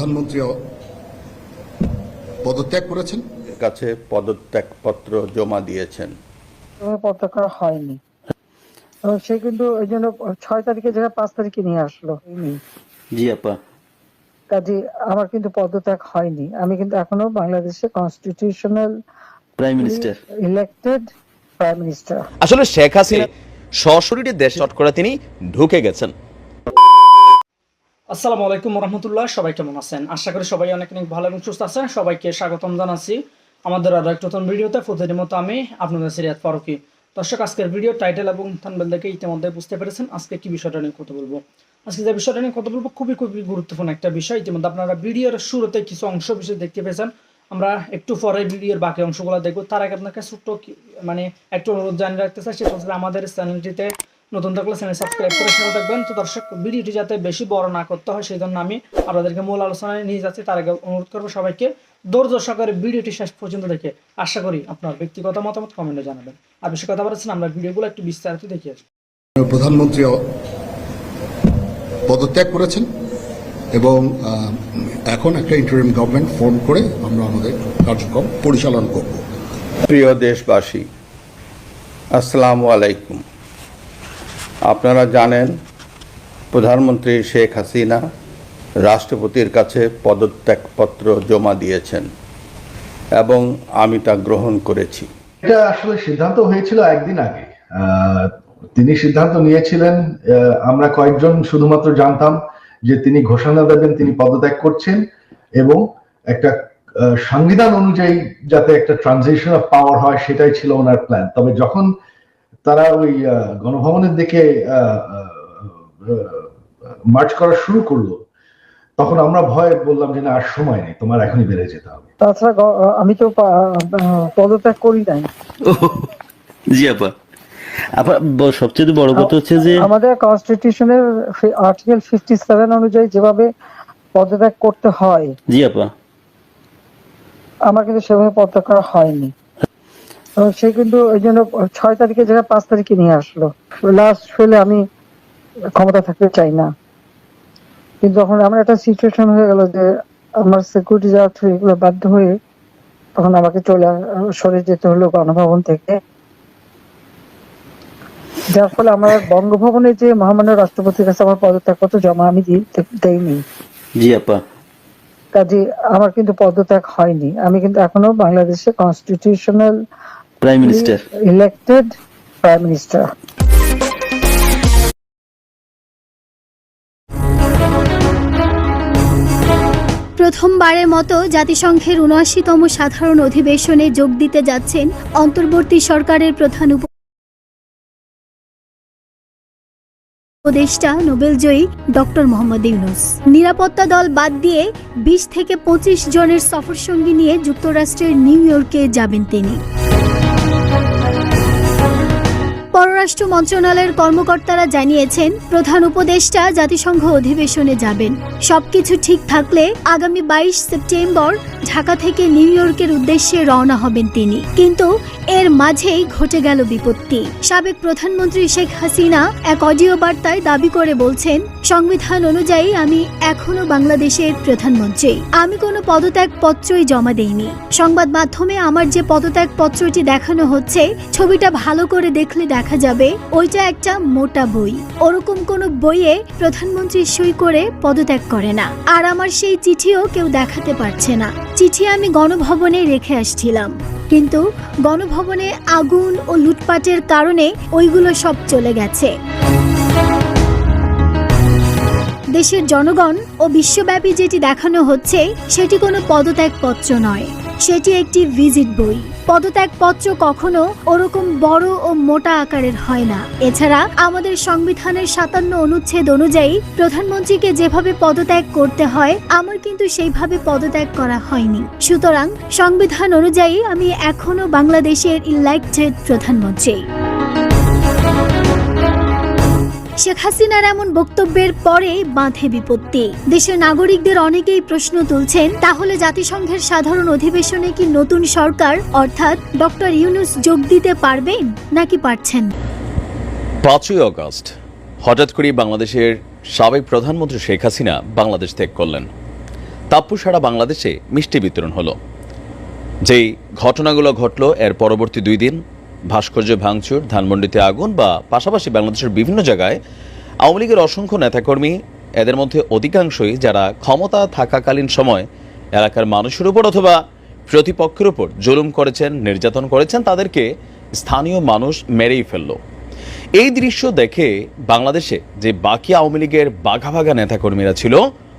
প্রধানমন্ত্রী পদত্যাগ করেছেন? কাছে পদত্যাগপত্র জমা দিয়েছেন। পতাকা হয়নি। সে কিন্তু ওই জন্য ছয় তারিখে জায়গায় পাঁচ তারিখে নিয়ে আসলো। জি আপা। কাজে আমার কিন্তু পদত্যাগ হয়নি। আমি কিন্তু এখনও বাংলাদেশে constitutional prime minister elected prime minister আসলে শেখ হাসিনা সশরীরে দেশে চট করে তিনি ঢুকে গেছেন। আসসালামু আলাইকুম রহমতুল্লাহ সবাই কেমন আছেন? আশা করি সবাই অনেক অনেক ভালো এবং সুস্থ আছেন। সবাইকে স্বাগতম জানাচ্ছি আমাদের আরও একটা নতুন ভিডিওতে। প্রতিদিনের মতো আমি আপনাদের সিরিয়াত ফারুকি। দর্শক, আজকের ভিডিও টাইটেল এবং থানবেল দেখে ইতিমধ্যে বুঝতে পেরেছেন আজকে কি বিষয়টা নিয়ে কথা বলব। আজকে যে বিষয়টা নিয়ে কথা বলব খুবই খুবই গুরুত্বপূর্ণ একটা বিষয়। ইতিমধ্যে আপনারা ভিডিওর শুরুতে কিছু অংশ বিশেষ দেখতে পেয়েছেন। আমরা একটু পরে ভিডিওর বাকি অংশগুলো দেখব। তার আগে আপনাকে ছোট্ট মানে একটু অনুরোধ জানিয়ে রাখতে চাই, সেটা আমাদের চ্যানেলটিতে নতুন থাকলে চ্যানেল সাবস্ক্রাইব করে সাথে থাকবেন। তো দর্শক ভিডিওটি যাতে বেশি বড় না করতে হয় সেই জন্য আমি আপনাদেরকে মূল আলোচনায় নিয়ে যাচ্ছি। তার আগে অনুরোধ করব সবাইকে ধৈর্য সহকারে ভিডিওটি শেষ পর্যন্ত দেখে আশা করি আপনার ব্যক্তিগত মতামত কমেন্টে জানাবেন। আর বেশি কথা বলেছেন আমরা ভিডিওগুলো একটু বিস্তারিত দেখে আসি। প্রধানমন্ত্রী পদত্যাগ করেছেন এবং এখন একটা ইন্টারিম গভর্নমেন্ট ফর্ম করে আমরা আমাদের কার্যক্রম পরিচালনা করব। প্রিয় দেশবাসী আসসালামু আলাইকুম। আপনারা জানেন, প্রধানমন্ত্রী শেখ হাসিনা রাষ্ট্রপতির কাছে পদত্যাগপত্র জমা দিয়েছেন এবং আমি তা গ্রহণ করেছি। এটা আসলে সিদ্ধান্ত হয়েছিল একদিন আগে। তিনি সিদ্ধান্ত নিয়েছিলেন আমরা কয়েকজন শুধুমাত্র জানতাম যে তিনি ঘোষণা দেবেন, তিনি পদত্যাগ করছেন এবং একটা সংবিধান অনুযায়ী যাতে একটা ট্রানজিশন অফ পাওয়ার হয়, সেটাই ছিল ওনার প্ল্যান তবে যখন তারা ওই আহ, গণভবনের দিকে মার্চ করা শুরু করল। তখন আমরা ভয় বললাম যে না আর সময় নেই তোমার এখনই বেড়ে যেতে হবে। তাছাড়া আমি তো পদত্যাগ করি নাই। জি আপা। আপা সবচেয়ে বড় কথা হচ্ছে যে আমাদের কনস্টিটিউশনের আর্টিকেল ফিফটি সেভেন অনুযায়ী যেভাবে পদত্যাগ করতে হয় জি আপা। আমার কিন্তু সেভাবে পদত্যাগ করা হয়নি। সে কিন্তু ওই জন্য ছয় তারিখে জায়গায় পাঁচ তারিখে নিয়ে আসলো। লাস্ট ফেলে আমি ক্ষমতা থাকতে চাই না। কিন্তু তখন আমার একটা সিচুয়েশন হয়ে গেল যে আমার সিকিউরিটি যাওয়ার থ্রু এগুলো বাধ্য হয়ে তখন আমাকে চলে সরে যেতে হলো গণভবন থেকে। যার ফলে আমার বঙ্গভবনে যে মহামান্য রাষ্ট্রপতির কাছে আমার পদত্যাগ পদত্যাগপত্র জমা আমি দেইনি। জি আপা। কাজে আমার কিন্তু পদত্যাগ হয়নি। আমি কিন্তু এখনও বাংলাদেশে constitutional prime minister elected prime minister প্রথমবারের মতো জাতিসংঘের উনআশিতম সাধারণ অধিবেশনে যোগ দিতে যাচ্ছেন অন্তর্বর্তী সরকারের প্রধান উপ- উপদেষ্টা নোবেলজয়ী ডক্টর মোহাম্মদ ইউনুস। নিরাপত্তা দল বাদ দিয়ে বিশ থেকে পঁচিশ জনের সফরসঙ্গী নিয়ে যুক্তরাষ্ট্রের নিউ ইয়র্কে যাবেন তিনি। পররাষ্ট্র মন্ত্রণালয়ের কর্মকর্তারা জানিয়েছেন, প্রধান উপদেষ্টা জাতিসংঘ অধিবেশনে যাবেন। সবকিছু ঠিক থাকলে আগামী বাইশ সেপ্টেম্বর ঢাকা থেকে নিউ ইয়র্কের উদ্দেশ্যে রওনা হবেন তিনি। কিন্তু এর মাঝেই ঘটে গেল বিপত্তি। সাবেক প্রধানমন্ত্রী শেখ হাসিনা এক অডিও বার্তায় দাবি করে বলছেন, সংবিধান অনুযায়ী আমি এখনও বাংলাদেশের প্রধানমন্ত্রী। আমি কোনো পদত্যাগ পত্রই জমা দেইনি। সংবাদ মাধ্যমে আমার যে পদত্যাগ পত্রটি দেখানো হচ্ছে, ছবিটা ভালো করে দেখলে দেখা যাবে, ওইটা একটা মোটা বই। ওরকম কোনো বইয়ে প্রধানমন্ত্রী সই করে পদত্যাগ করে না। আর আমার সেই চিঠিও কেউ দেখাতে পারছে না। চিঠি আমি গণভবনে রেখে আসছিলাম। কিন্তু গণভবনে আগুন ও লুটপাটের কারণে ওইগুলো সব চলে গেছে। দেশের জনগণ ও বিশ্বব্যাপী যেটি দেখানো হচ্ছে, সেটি কোনো পদত্যাগপত্র নয়। সেটি একটি ভিজিট বই। পদত্যাগপত্র কখনো ওরকম বড় ও মোটা আকারের হয় না। এছাড়া আমাদের সংবিধানের সাতান্ন অনুচ্ছেদ অনুযায়ী প্রধানমন্ত্রীকে যেভাবে পদত্যাগ করতে হয়, আমার কিন্তু সেইভাবে পদত্যাগ করা হয়নি। সুতরাং সংবিধান অনুযায়ী আমি এখনও বাংলাদেশের ইলেকটেড প্রধানমন্ত্রী। শেখ হাসিনার এমন বক্তব্যের পরে বাঁধে বিপত্তি। দেশের নাগরিকদের অনেকেই প্রশ্ন তুলছেন, তাহলে জাতিসংঘের সাধারণ অধিবেশনে কি নতুন সরকার, অর্থাৎ ডক্টর ইউনুস যোগ দিতে পারবেন, নাকি পারছেন? পাঁচই অগস্ট হঠাৎ করেই বাংলাদেশের সাবেক প্রধানমন্ত্রী শেখ হাসিনা বাংলাদেশ ত্যাগ করলেন। তাপ্পু সারা বাংলাদেশে মিষ্টি বিতরণ হলো। যেই ঘটনাগুলো ঘটলো এর পরবর্তী দুই দিন ভাস্কর্য ভাঙচুর, ধানমন্ডিতে আগুন বা পাশাপাশি বাংলাদেশের বিভিন্ন জায়গায় আওয়ামী লীগের অসংখ্য নেতাকর্মী, এদের মধ্যে অধিকাংশই যারা ক্ষমতা থাকাকালীন সময় এলাকার মানুষের উপর অথবা প্রতিপক্ষের উপর জুলুম করেছেন, নির্যাতন করেছেন, তাদেরকে স্থানীয় মানুষ মেরেই ফেলল। এই দৃশ্য দেখে বাংলাদেশে যে বাকি আওয়ামী লীগের বাঘা বাঘা নেতাকর্মীরা ছিল,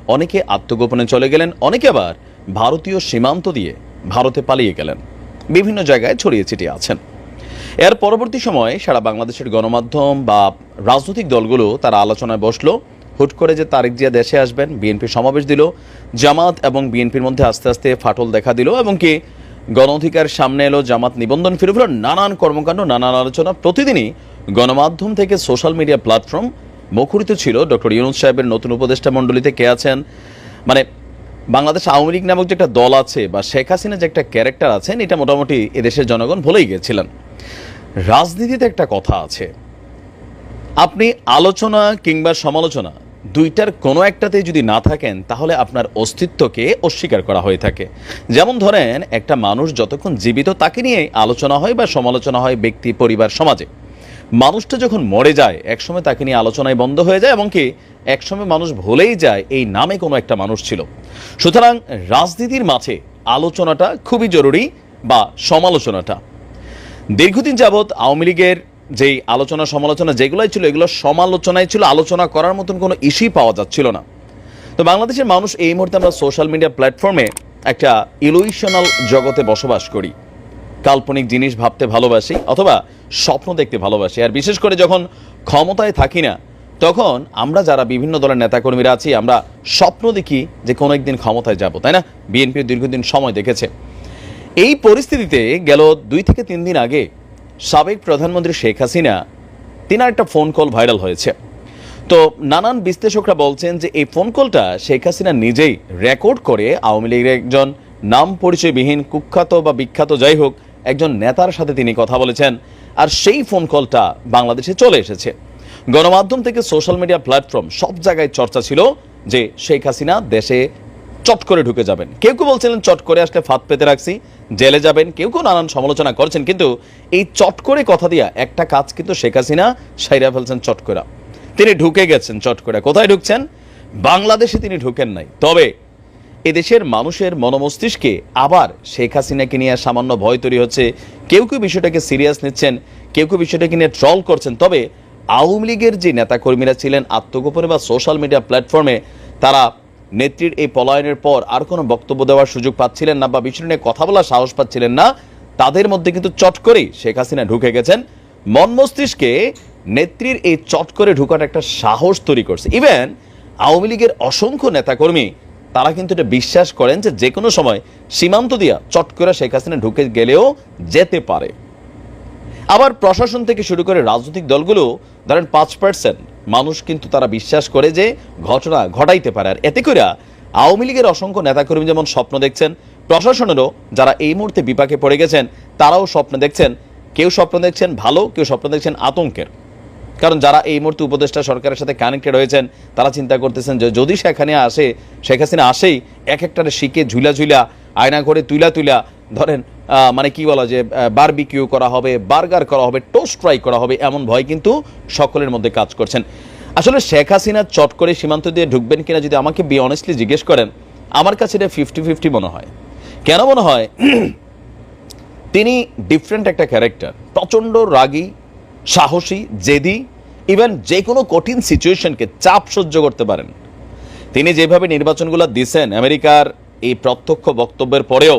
অনেকে আত্মগোপনে চলে গেলেন, অনেকে আবার ভারতীয় সীমান্ত দিয়ে ভারতে পালিয়ে গেলেন। বিভিন্ন জায়গায় ছড়িয়ে ছিটিয়ে আছেন। এর পরবর্তী সময়ে সারা বাংলাদেশের গণমাধ্যম বা রাজনৈতিক দলগুলো তারা আলোচনায় বসল। হুট করে যে তারেক জিয়া দেশে আসবেন, বিএনপি সমাবেশ দিল, জামাত এবং বিএনপির মধ্যে আস্তে আস্তে ফাটল দেখা দিল এবং কি গণ অধিকার সামনে এলো, জামাত নিবন্ধন ফিরে ফিরে নানান কর্মকাণ্ড, নানান আলোচনা। প্রতিদিনই গণমাধ্যম থেকে সোশ্যাল মিডিয়া প্ল্যাটফর্ম মুখরিত ছিল। ডক্টর ইউনুস সাহেবের নতুন উপদেষ্টা মণ্ডলীতে কে আছেন? মানে বাংলাদেশ আওয়ামী লীগ নামক যে একটা দল আছে বা শেখ হাসিনা যে একটা ক্যারেক্টার আছেন, এটা মোটামুটি এদেশের জনগণ ভুলেই গিয়েছিলেন রাজনীতিতে একটা কথা আছে। আপনি আলোচনা কিংবা সমালোচনা দুইটার কোনো একটাতে যদি না থাকেন, তাহলে আপনার অস্তিত্বকে অস্বীকার করা হয়ে থাকে। যেমন ধরেন, একটা মানুষ যতক্ষণ জীবিত, তাকে নিয়ে আলোচনা হয় বা সমালোচনা হয় ব্যক্তি, পরিবার, সমাজে। মানুষটা যখন মরে যায়, একসময় তাকে নিয়ে আলোচনায় বন্ধ হয়ে যায় এবং কি, একসময় মানুষ ভুলেই যায় এই নামে কোনো একটা মানুষ ছিল। সুতরাং রাজনীতির মাঝে আলোচনাটা খুবই জরুরি বা সমালোচনাটা। দীর্ঘদিন যাবৎ আওয়ামী লীগের যেই আলোচনা সমালোচনা যেগুলোই ছিল, এগুলো সমালোচনায় ছিল, আলোচনা করার মতন কোনো ইস্যুই পাওয়া যাচ্ছিল না। তো বাংলাদেশের মানুষ এই মুহূর্তে আমরা সোশ্যাল মিডিয়া প্ল্যাটফর্মে একটা ইলুইশনাল জগতে বসবাস করি। কাল্পনিক জিনিস ভাবতে ভালোবাসি অথবা স্বপ্ন দেখতে ভালোবাসি। আর বিশেষ করে যখন ক্ষমতায় থাকি না, তখন আমরা যারা বিভিন্ন দলের নেতাকর্মীরা আছি, আমরা স্বপ্ন দেখি যে কোনো একদিন ক্ষমতায় যাব, তাই না? বিএনপিও দীর্ঘদিন সময় দেখেছে। এই পরিস্থিতিতে গেল দুই থেকে তিন দিন আগে সাবেক প্রধানমন্ত্রী শেখ হাসিনা, তিনার একটা ফোন কল ভাইরাল হয়েছে। তো নানান বিশ্লেষকরা বলছেন যে এই ফোন কলটা শেখ হাসিনা নিজেই রেকর্ড করে আওয়ামী লীগের একজন নাম পরিচয়বিহীন কুখ্যাত বা বিখ্যাত যাই হোক একজন নেতার সাথে তিনি কথা বলেছেন, আর সেই ফোন কলটা বাংলাদেশে চলে এসেছে। গণমাধ্যম থেকে সোশ্যাল মিডিয়া প্ল্যাটফর্ম সব জায়গায় চর্চা ছিল যে শেখ হাসিনা দেশে চট করে ঢুকে যাবেন। কেউ কেউ বলছিলেন, চট করে আসলে ফাঁদ পেতে রাখছি, জেলে যাবেন। কেউ কেউ নানান সমালোচনা করছেন, কিন্তু এই চট করে কথা দিয়া একটা কাজ কিন্তু শেখ হাসিনা সাইরা ফেলছেন চট করে তিনি ঢুকে গেছেন চট করে কোথায় ঢুকছেন? বাংলাদেশে তিনি ঢুকেন নাই। তবে এদেশের মানুষের মনোমস্তিষ্কে আবার শেখ হাসিনাকে নিয়ে সামান্য ভয় তৈরি হচ্ছে। কেউ কেউ বিষয়টাকে সিরিয়াস নিচ্ছেন, কেউ কেউ বিষয়টাকে নিয়ে ট্রল করছেন। তবে আওয়ামী লীগের যে নেতাকর্মীরা ছিলেন আত্মগোপনে বা সোশ্যাল মিডিয়া প্ল্যাটফর্মে, তারা নেত্রীর এই পলায়নের পর আর কোনো বক্তব্য দেওয়ার সুযোগ পাচ্ছিলেন না বা বিষয় নিয়ে কথা বলার সাহস পাচ্ছিলেন না। তাদের মধ্যে কিন্তু চট করেই শেখ হাসিনা ঢুকে গেছেন। মন মস্তিষ্কে নেত্রীর এই চট করে ঢুকার একটা সাহস তৈরি করছে। ইভেন আওয়ামী লীগের অসংখ্য নেতাকর্মী তারা কিন্তু এটা বিশ্বাস করেন যে যে কোনো সময় সীমান্ত দিয়া চট করে শেখ হাসিনা ঢুকে গেলেও যেতে পারে। আবার প্রশাসন থেকে শুরু করে রাজনৈতিক দলগুলো, ধরেন পাঁচ পার্সেন্ট মানুষ কিন্তু তারা বিশ্বাস করে যে ঘটনা ঘটাইতে পারে। আর এতে করে আওয়ামী লীগের অসংখ্য নেতাকর্মী যেমন স্বপ্ন দেখছেন, প্রশাসনেরও যারা এই মুহূর্তে বিপাকে পড়ে গেছেন, তারাও স্বপ্ন দেখছেন, কেউ স্বপ্ন দেখছেন ভালো, কেউ স্বপ্ন দেখছেন আতঙ্কের। কারণ যারা এই মুহূর্তে উপদেষ্টা সরকারের সাথে কানেক্টেড হয়েছেন, তারা চিন্তা করতেছেন যে যদি সেখানে আসে, শেখ হাসিনা আসেই এক একটারে শিখে ঝুলা ঝুলা, আয়না করে তুলা তুলা, ধরেন মানে কি বলা যে বারবিকিউ করা হবে বার্গার করা হবে টোস্ট ফ্রাই করা হবে, এমন ভয় কিন্তু সকলের মধ্যে কাজ করছেন। আসলে শেখ হাসিনা চট করে সীমান্ত দিয়ে ঢুকবেন কিনা যদি আমাকে বি অনেস্টলি জিজ্ঞেস করেন, আমার কাছে এটা ফিফটি ফিফটি মনে হয়। কেন মনে হয়? তিনি ডিফারেন্ট একটা ক্যারেক্টার প্রচণ্ড রাগী সাহসী, জেদি ইভেন যে কোনো কঠিন সিচুয়েশনকে চাপ সহ্য করতে পারেন। তিনি যেভাবে নির্বাচনগুলো দিছেন, আমেরিকার এই প্রত্যক্ষ বক্তব্যের পরেও,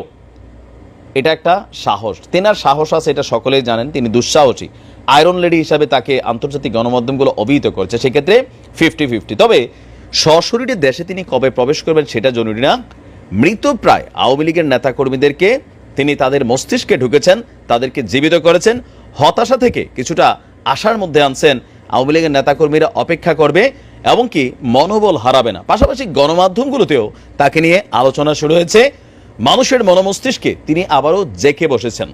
এটা একটা সাহস। তেনার সাহস আছে, এটা সকলেই জানেন, তিনি দুঃসাহসী। আয়রন লেডি হিসাবে তাকে আন্তর্জাতিক গণমাধ্যমগুলো অভিহিত করছে, সেক্ষেত্রে ফিফটি ফিফটি তবে সশরীরে দেশে তিনি কবে প্রবেশ করবেন সেটা জরুরি না। মৃত প্রায় আওয়ামী লীগের নেতাকর্মীদেরকে তিনি তাদের মস্তিষ্কে ঢুকেছেন, তাদেরকে জীবিত করেছেন। হতাশা থেকে কিছুটা আশার মধ্যে আনছেন আওয়ামী লীগের নেতাকর্মীরা অপেক্ষা করবে এমনকি মনোবল হারাবে না। পাশাপাশি গণমাধ্যমগুলোতেও তাকে নিয়ে আলোচনা শুরু হয়েছে। মানুষের মনোমস্তিষ্কে তিনি আবারও জেকে বসেছেন।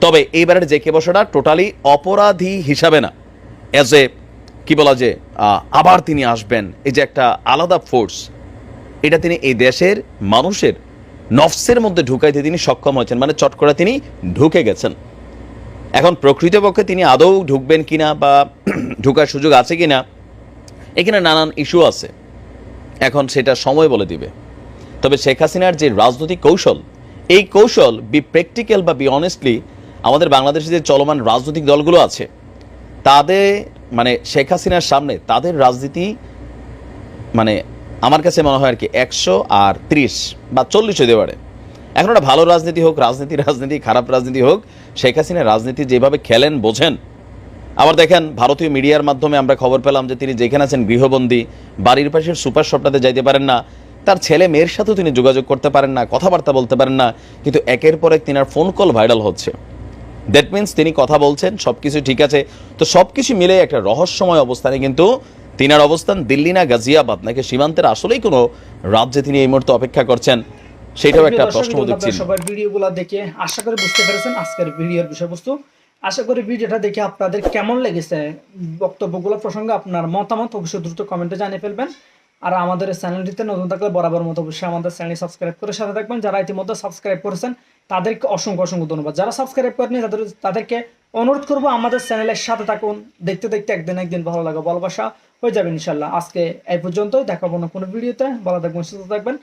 তবে এইবারের জেকে বসাটা টোটালি অপরাধী হিসাবে না। অ্যাজ এ, কি বলা যে আবার তিনি আসবেন। এই যে একটা আলাদা ফোর্স, এটা তিনি এই দেশের মানুষের নফসের মধ্যে ঢুকাইতে তিনি সক্ষম হয়েছেন। মানে চট করে তিনি ঢুকে গেছেন। এখন প্রকৃতপক্ষে তিনি আদৌ ঢুকবেন কিনা বা ঢুকার সুযোগ আছে কিনা, এখানে নানান ইস্যু আছে। এখন সেটা সময় বলে দিবে। তবে শেখ হাসিনার যে রাজনৈতিক কৌশল, এই কৌশল বি প্র্যাকটিক্যাল বা বি অনেস্টলি আমাদের বাংলাদেশে যে চলমান রাজনৈতিক দলগুলো আছে তাদের মানে শেখ হাসিনার সামনে তাদের রাজনীতি মানে আমার কাছে মনে হয় আর কি একশো আর ত্রিশ বা চল্লিশ হতে পারে। এখন একটা ভালো রাজনীতি হোক, রাজনীতি রাজনীতি, খারাপ রাজনীতি হোক শেখ হাসিনা রাজনীতি যেভাবে খেলেন, বোঝেন। আবার দেখেন, ভারতীয় মিডিয়ার মাধ্যমে আমরা খবর পেলাম যে তিনি যেখানে আছেন, গৃহবন্দী, বাড়ির পাশের সুপার শপটাতে যাইতে পারেন না। তার ছেলে মেয়ের সাথেও তিনি যোগাযোগ করতে পারেন না, কথাবার্তা বলতে পারেন না, কিন্তু একের পর এক তিনার ফোন কল ভাইরাল হচ্ছে। দ্যাট মিন্স তিনি কথা বলছেন সব কিছু ঠিক আছে। তো সব কিছু মিলে একটা রহস্যময় অবস্থানে কিন্তু তিনার অবস্থান দিল্লি না গাজিয়াবাদ, নাকি সীমান্তের আসলেই কোনো রাজ্যে তিনি এই মুহূর্তে অপেক্ষা করছেন। সেটাও একটা প্রশ্নবোধক চিহ্ন সবাই ভিডিওগুলো দেখে আশা করি বুঝতে পেরেছেন আজকের ভিডিওর বিষয়বস্তু। আশা করি ভিডিওটা দেখে আপনাদের কেমন লেগেছে বক্তব্যগুলো প্রসঙ্গে আপনার মতামত অবশ্যই দ্রুত কমেন্টে জানিয়ে ফেলবেন। আর আমাদের চ্যানেলটিতে নতুন থাকলে বরাবর মতো অবশ্যই আমাদের চ্যানেল সাবস্ক্রাইব করে সাথে থাকবেন। যারা ইতিমধ্যে সাবস্ক্রাইব করেছেন তাদেরকে অসংখ্য অসংখ্য ধন্যবাদ। যারা সাবস্ক্রাইব করেনি তাদের তাদেরকে অনুরোধ করব আমাদের চ্যানেলের সাথে থাকুন। দেখতে দেখতে একদিন একদিন ভালো লাগে ভালোবাসা হয়ে যাবে ইনশাল্লাহ। আজকে এই পর্যন্তই। দেখাবো না কোনো ভিডিওতে। ভালো থাকবেন সুস্থ থাকবেন।